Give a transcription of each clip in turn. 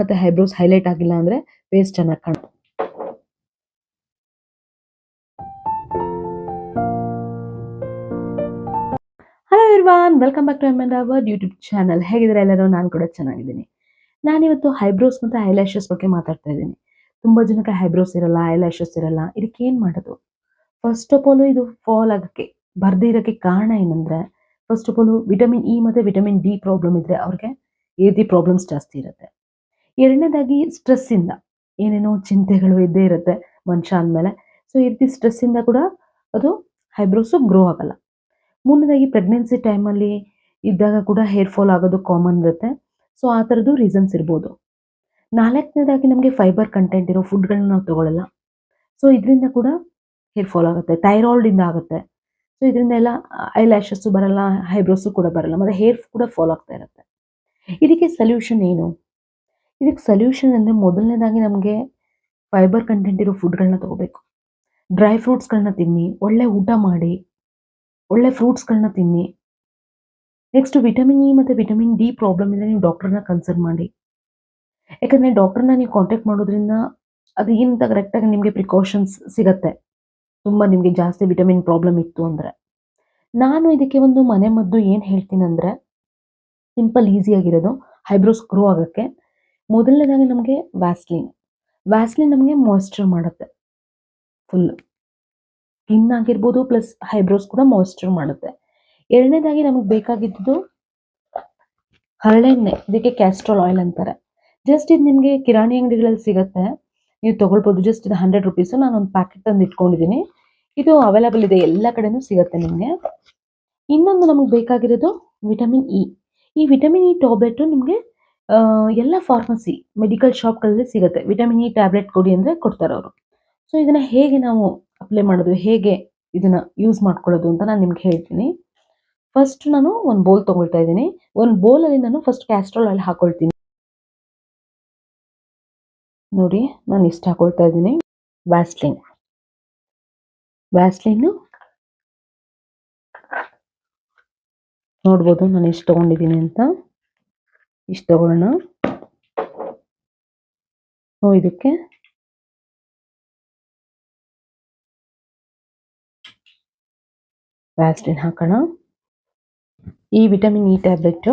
ಮತ್ತೆ eyebrows highlight ಆಗಿಲ್ಲ ಅಂದ್ರೆ ಫೇಸ್ ಚೆನ್ನಾಗಿ ಕಾಣ hello everyone welcome back to M Rawat YouTube channel ಹೇಗಿದ್ರೆ ಎಲ್ಲರೂ? ನಾನು ಕೂಡ ಚೆನ್ನಾಗಿದ್ದೀನಿ. ನಾನಿವತ್ತು ಹೈಬ್ರೋಸ್ ಮತ್ತು ಐಲ್ಯಾಶಸ್ ಬಗ್ಗೆ ಮಾತಾಡ್ತಾ ಇದ್ದೀನಿ. ತುಂಬ ಜನಕ್ಕೆ ಹೈಬ್ರೋಸ್ ಇರಲ್ಲ ಐಲ್ಯಾಶಸ್ ಇರಲ್ಲ. ಇದಕ್ಕೆ ಏನು ಮಾಡೋದು? ಫಸ್ಟ್ ಆಫ್ ಆಲ್ ಇದು ಫಾಲ್ ಆಗೋಕ್ಕೆ ಬರ್ದೇ ಇರೋಕ್ಕೆ ಕಾರಣ ಏನಂದರೆ first of all vitamin E ಮತ್ತು ವಿಟಮಿನ್ ಡಿ ಪ್ರಾಬ್ಲಮ್ ಇದ್ದರೆ ಅವ್ರಿಗೆ ಈ ರೀತಿ ಪ್ರಾಬ್ಲಮ್ಸ್ ಜಾಸ್ತಿ ಇರುತ್ತೆ. ಎರಡನೇದಾಗಿ ಸ್ಟ್ರೆಸ್ಸಿಂದ ಏನೇನೋ ಚಿಂತೆಗಳು ಇದ್ದೇ ಇರುತ್ತೆ ಮನುಷ್ಯ ಅಂದಮೇಲೆ. ಸೊ ಈ ರೀತಿ ಸ್ಟ್ರೆಸ್ಸಿಂದ ಕೂಡ ಅದು ಹೈಬ್ರೋಸು ಗ್ರೋ ಆಗಲ್ಲ. ಮೂರನೇದಾಗಿ ಪ್ರೆಗ್ನೆನ್ಸಿ ಟೈಮಲ್ಲಿ ಇದ್ದಾಗ ಕೂಡ ಹೇರ್ ಫಾಲ್ ಆಗೋದು ಕಾಮನ್ ಇರುತ್ತೆ. ಸೊ ಆ ಥರದ್ದು ರೀಸನ್ಸ್ ಇರ್ಬೋದು. ನಾಲ್ಕನೇದಾಗಿ ನಮಗೆ ಫೈಬರ್ ಕಂಟೆಂಟ್ ಇರೋ ಫುಡ್ಗಳನ್ನ ನಾವು ತಗೊಳ್ಳಲ್ಲ ಸೊ ಇದರಿಂದ ಕೂಡ ಹೇರ್ ಫಾಲ್ ಆಗುತ್ತೆ ಥೈರಾಯ್ಡಿಂದ ಆಗುತ್ತೆ. ಸೊ ಇದರಿಂದ ಎಲ್ಲ ಐ ಲ್ಯಾಶಸ್ಸು ಬರಲ್ಲ ಹೈಬ್ರೋಸು ಕೂಡ ಬರಲ್ಲ, ಮತ್ತು ಹೇರ್ ಕೂಡ ಫಾಲ್ ಆಗ್ತಾ ಇರುತ್ತೆ. ಇದಕ್ಕೆ ಸೊಲ್ಯೂಷನ್ ಏನು? ಇದಕ್ಕೆ ಸೊಲ್ಯೂಷನ್ ಅಂದರೆ ಮೊದಲನೇದಾಗಿ ನಮಗೆ ಫೈಬರ್ ಕಂಟೆಂಟ್ ಇರೋ ಫುಡ್ಗಳನ್ನ ತಗೋಬೇಕು. ಡ್ರೈ ಫ್ರೂಟ್ಸ್ಗಳನ್ನ ತಿನ್ನಿ, ಒಳ್ಳೆ ಊಟ ಮಾಡಿ, ಒಳ್ಳೆ ಫ್ರೂಟ್ಸ್ಗಳನ್ನ ತಿನ್ನಿ. ನೆಕ್ಸ್ಟ್ ವಿಟಮಿನ್ ಇ ಮತ್ತು ವಿಟಮಿನ್ ಡಿ ಪ್ರಾಬ್ಲಮ್ ಇದ್ದರೆ ನೀವು ಡಾಕ್ಟರ್ನ ಕನ್ಸಲ್ಟ್ ಮಾಡಿ. ಯಾಕಂದರೆ ಡಾಕ್ಟರ್ನ ನೀವು ಕಾಂಟ್ಯಾಕ್ಟ್ ಮಾಡೋದ್ರಿಂದ ಅದು ಏನಂತ ಕರೆಕ್ಟಾಗಿ ನಿಮಗೆ ಪ್ರಿಕಾಷನ್ಸ್ ಸಿಗತ್ತೆ. ತುಂಬ ನಿಮಗೆ ಜಾಸ್ತಿ ವಿಟಮಿನ್ ಪ್ರಾಬ್ಲಮ್ ಇತ್ತು ಅಂದರೆ. ನಾನು ಇದಕ್ಕೆ ಒಂದು ಮನೆ ಮದ್ದು ಏನು ಹೇಳ್ತೀನಿ ಅಂದರೆ ಸಿಂಪಲ್ ಈಸಿಯಾಗಿರೋದು ಹೈಬ್ರೋಸ್ ಗ್ರೋ ಆಗೋಕ್ಕೆ. ಮೊದಲನೇದಾಗಿ ನಮಗೆ ವ್ಯಾಸ್ಲಿನ್ ವ್ಯಾಸ್ಲಿನ್ ನಮಗೆ ಮಾಯಿಶ್ಚರ್ ಮಾಡುತ್ತೆ. ಫುಲ್ ಸ್ಕಿನ್ ಆಗಿರ್ಬೋದು ಪ್ಲಸ್ ಹೈಬ್ರೋಸ್ ಕೂಡ ಮಾಯಿಶ್ಚರ್ ಮಾಡುತ್ತೆ. ಎರಡನೇದಾಗಿ ನಮಗೆ ಬೇಕಾಗಿದ್ದು ಹರಳೆಣ್ಣೆ. ಇದಕ್ಕೆ ಕ್ಯಾಸ್ಟ್ರಾಲ್ ಆಯಿಲ್ ಅಂತಾರೆ. ಜಸ್ಟ್ ಇದು ನಿಮಗೆ ಕಿರಾಣಿ ಅಂಗಡಿಗಳಲ್ಲಿ ಸಿಗುತ್ತೆ. ನೀವು ತೊಗೊಳ್ಬೋದು. ಜಸ್ಟ್ ಇದು ಹಂಡ್ರೆಡ್ ರುಪೀಸು ನಾನು ಒಂದು ಪ್ಯಾಕೆಟ್ ತಂದು ಇಟ್ಕೊಂಡಿದ್ದೀನಿ ಇದು ಅವೈಲಬಲ್ ಇದೆ. ಎಲ್ಲ ಕಡೆನೂ ಸಿಗುತ್ತೆ ನಿಮಗೆ. ಇನ್ನೊಂದು ನಮಗೆ ಬೇಕಾಗಿರೋದು ವಿಟಮಿನ್ ಇ ಈ ವಿಟಮಿನ್ ಇ ಟ್ಯಾಬ್ಲೆಟು ನಿಮಗೆ ಎಲ್ಲ ಫಾರ್ಮಸಿ ಮೆಡಿಕಲ್ ಶಾಪ್ಗಳಲ್ಲಿ ಸಿಗುತ್ತೆ. ವಿಟಮಿನ್ ಇ ಟ್ಯಾಬ್ಲೆಟ್ ಕೊಡಿ ಅಂದರೆ ಕೊಡ್ತಾರೆ ಅವರು. ಸೊ ಇದನ್ನು ಹೇಗೆ ನಾವು ಅಪ್ಲೈ ಮಾಡೋದು, ಹೇಗೆ ಇದನ್ನು ಯೂಸ್ ಮಾಡ್ಕೊಳ್ಳೋದು ಅಂತ ನಾನು ನಿಮ್ಗೆ ಹೇಳ್ತೀನಿ. ಫಸ್ಟ್ ನಾನು ಒಂದು ಬೋಲ್ ತೊಗೊಳ್ತಾ ಇದ್ದೀನಿ. ಒಂದು ಬೋಲಲ್ಲಿ ನಾನು ಫಸ್ಟ್ ಕ್ಯಾಸ್ಟ್ರೋಲ್ ಆಯಿಲ್ ಹಾಕೊಳ್ತೀನಿ. ನೋಡಿ, ನಾನು ಇಷ್ಟು ಹಾಕೊಳ್ತಾ ಇದ್ದೀನಿ. ವ್ಯಾಸ್ಲಿನ್ ವ್ಯಾಸ್ಲಿನ್ನು ನೋಡ್ಬೋದು ನಾನು ಎಷ್ಟು ತೊಗೊಂಡಿದ್ದೀನಿ ಅಂತ. ಇಷ್ಟು ತಗೊಳ್ಳೋಣ. ಇದಕ್ಕೆ ವ್ಯಾಸ್ಲಿನ್ ಹಾಕೋಣ. ಈ ವಿಟಮಿನ್ ಇ ಟ್ಯಾಬ್ಲೆಟ್ಟು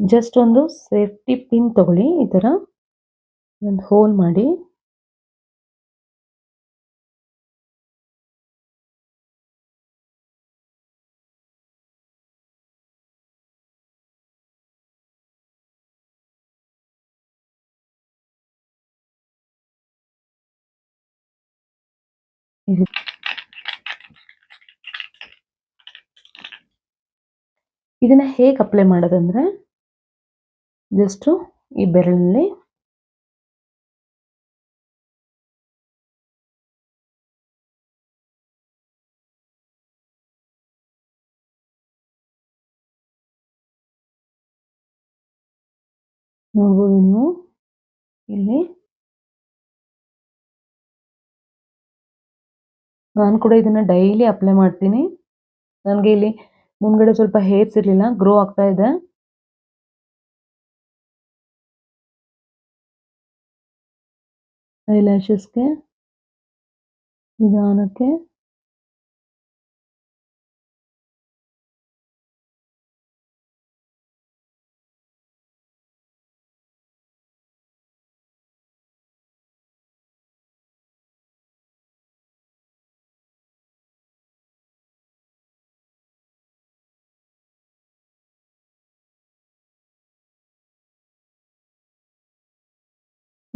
ಜಸ್ಟ್ ಒಂದು ಸೇಫ್ಟಿ ಪಿನ್ ತಗೊಳ್ಳಿ ಈ ಥರ. ಒಂದು ಹೋಲ್ ಮಾಡಿ. ಇದನ್ನ ಹೇಗೆ ಅಪ್ಲೈ ಮಾಡೋದಂದ್ರೆ ಜಸ್ಟು ಈ ಬೆರಳಲ್ಲಿ ನೋಡ್ಬೋದು ನೀವು. ಇಲ್ಲಿ ನಾನು ಕೂಡ ಇದನ್ನ ಡೈಲಿ ಅಪ್ಲೈ ಮಾಡ್ತೀನಿ. ನನಗೆ ಇಲ್ಲಿ ಮುಂದ್ಗಡೆ ಸ್ವಲ್ಪ ಹೇರ್ಸ್ ಇರಲಿಲ್ಲ ಗ್ರೋ ಆಗ್ತಾ ಇದೆ. ಐಲ್ಯಾಶಸ್ಗೆ ನಿಧಾನಕ್ಕೆ.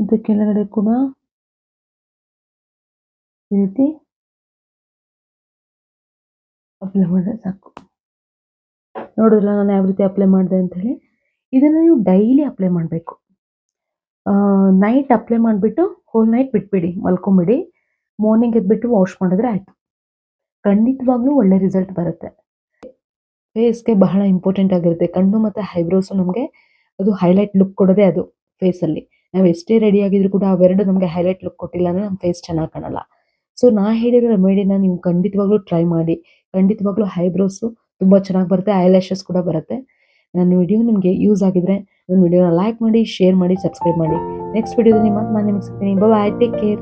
ಇದು ಕೆಳಗಡೆ ಕೂಡ ಈ ರೀತಿ ಅಪ್ಲೈ ಮಾಡಿದ್ರೆ ಸಾಕು. ನೋಡಿದ್ರಲ್ಲ ನಾನು ಯಾವ ರೀತಿ ಅಪ್ಲೈ ಮಾಡಿದೆ ಅಂತ ಹೇಳಿ. ಇದನ್ನು ನೀವು ಡೈಲಿ ಅಪ್ಲೈ ಮಾಡಬೇಕು. ನೈಟ್ ಅಪ್ಲೈ ಮಾಡಿಬಿಟ್ಟು ಹೋಲ್ ನೈಟ್ ಬಿಟ್ಬಿಡಿ, ಮಲ್ಕೊಂಬಿಡಿ. ಮಾರ್ನಿಂಗ್ ಎದ್ಬಿಟ್ಟು ವಾಶ್ ಮಾಡಿದ್ರೆ ಆಯಿತು. ಖಂಡಿತವಾಗ್ಲೂ ಒಳ್ಳೆ ರಿಸಲ್ಟ್ ಬರುತ್ತೆ. ಫೇಸ್ಗೆ ಬಹಳ ಇಂಪಾರ್ಟೆಂಟ್ ಆಗಿರುತ್ತೆ. ಕಣ್ಣು ಮತ್ತು ಐಬ್ರೋಸು ನಮಗೆ ಅದು ಹೈಲೈಟ್ ಲುಕ್ ಕೊಡೋದೇ ಅದು ಫೇಸಲ್ಲಿ ನಾವು ಎಷ್ಟೇ ರೆಡಿ ಆಗಿದ್ರು ಕೂಡ ಅವೆರಡು ನಮಗೆ ಹೈಲೈಟ್ ಲುಕ್ ಕೊಟ್ಟಿಲ್ಲ ಅಂದ್ರೆ ನಮ್ಮ ಫೇಸ್ ಚೆನ್ನಾಗಿ ಕಾಣಲ್ಲ. ಸೊ ನಾ ಹೇಳಿರೋ ರೆಮಿಡಿನ ನೀವು ಖಂಡಿತವಾಗ್ಲೂ ಟ್ರೈ ಮಾಡಿ. ಖಂಡಿತವಾಗ್ಲೂ ಐಬ್ರೋಸು ತುಂಬ ಚೆನ್ನಾಗಿ ಬರುತ್ತೆ ಐಲ್ಯಾಶಸ್ ಕೂಡ ಬರುತ್ತೆ. ನನ್ನ ವಿಡಿಯೋ ನಿಮಗೆ ಯೂಸ್ ಆಗಿದ್ರೆ ನನ್ನ ವಿಡಿಯೋನ ಲೈಕ್ ಮಾಡಿ ಶೇರ್ ಮಾಡಿ ಸಬ್ಸ್ಕ್ರೈಬ್ ಮಾಡಿ. ನೆಕ್ಸ್ಟ್ ವಿಡಿಯೋದಲ್ಲಿ ಮತ್ತೆ ನಾನು ನಿಮಗೆ ಸಿಗ್ತೀನಿ. Bye take care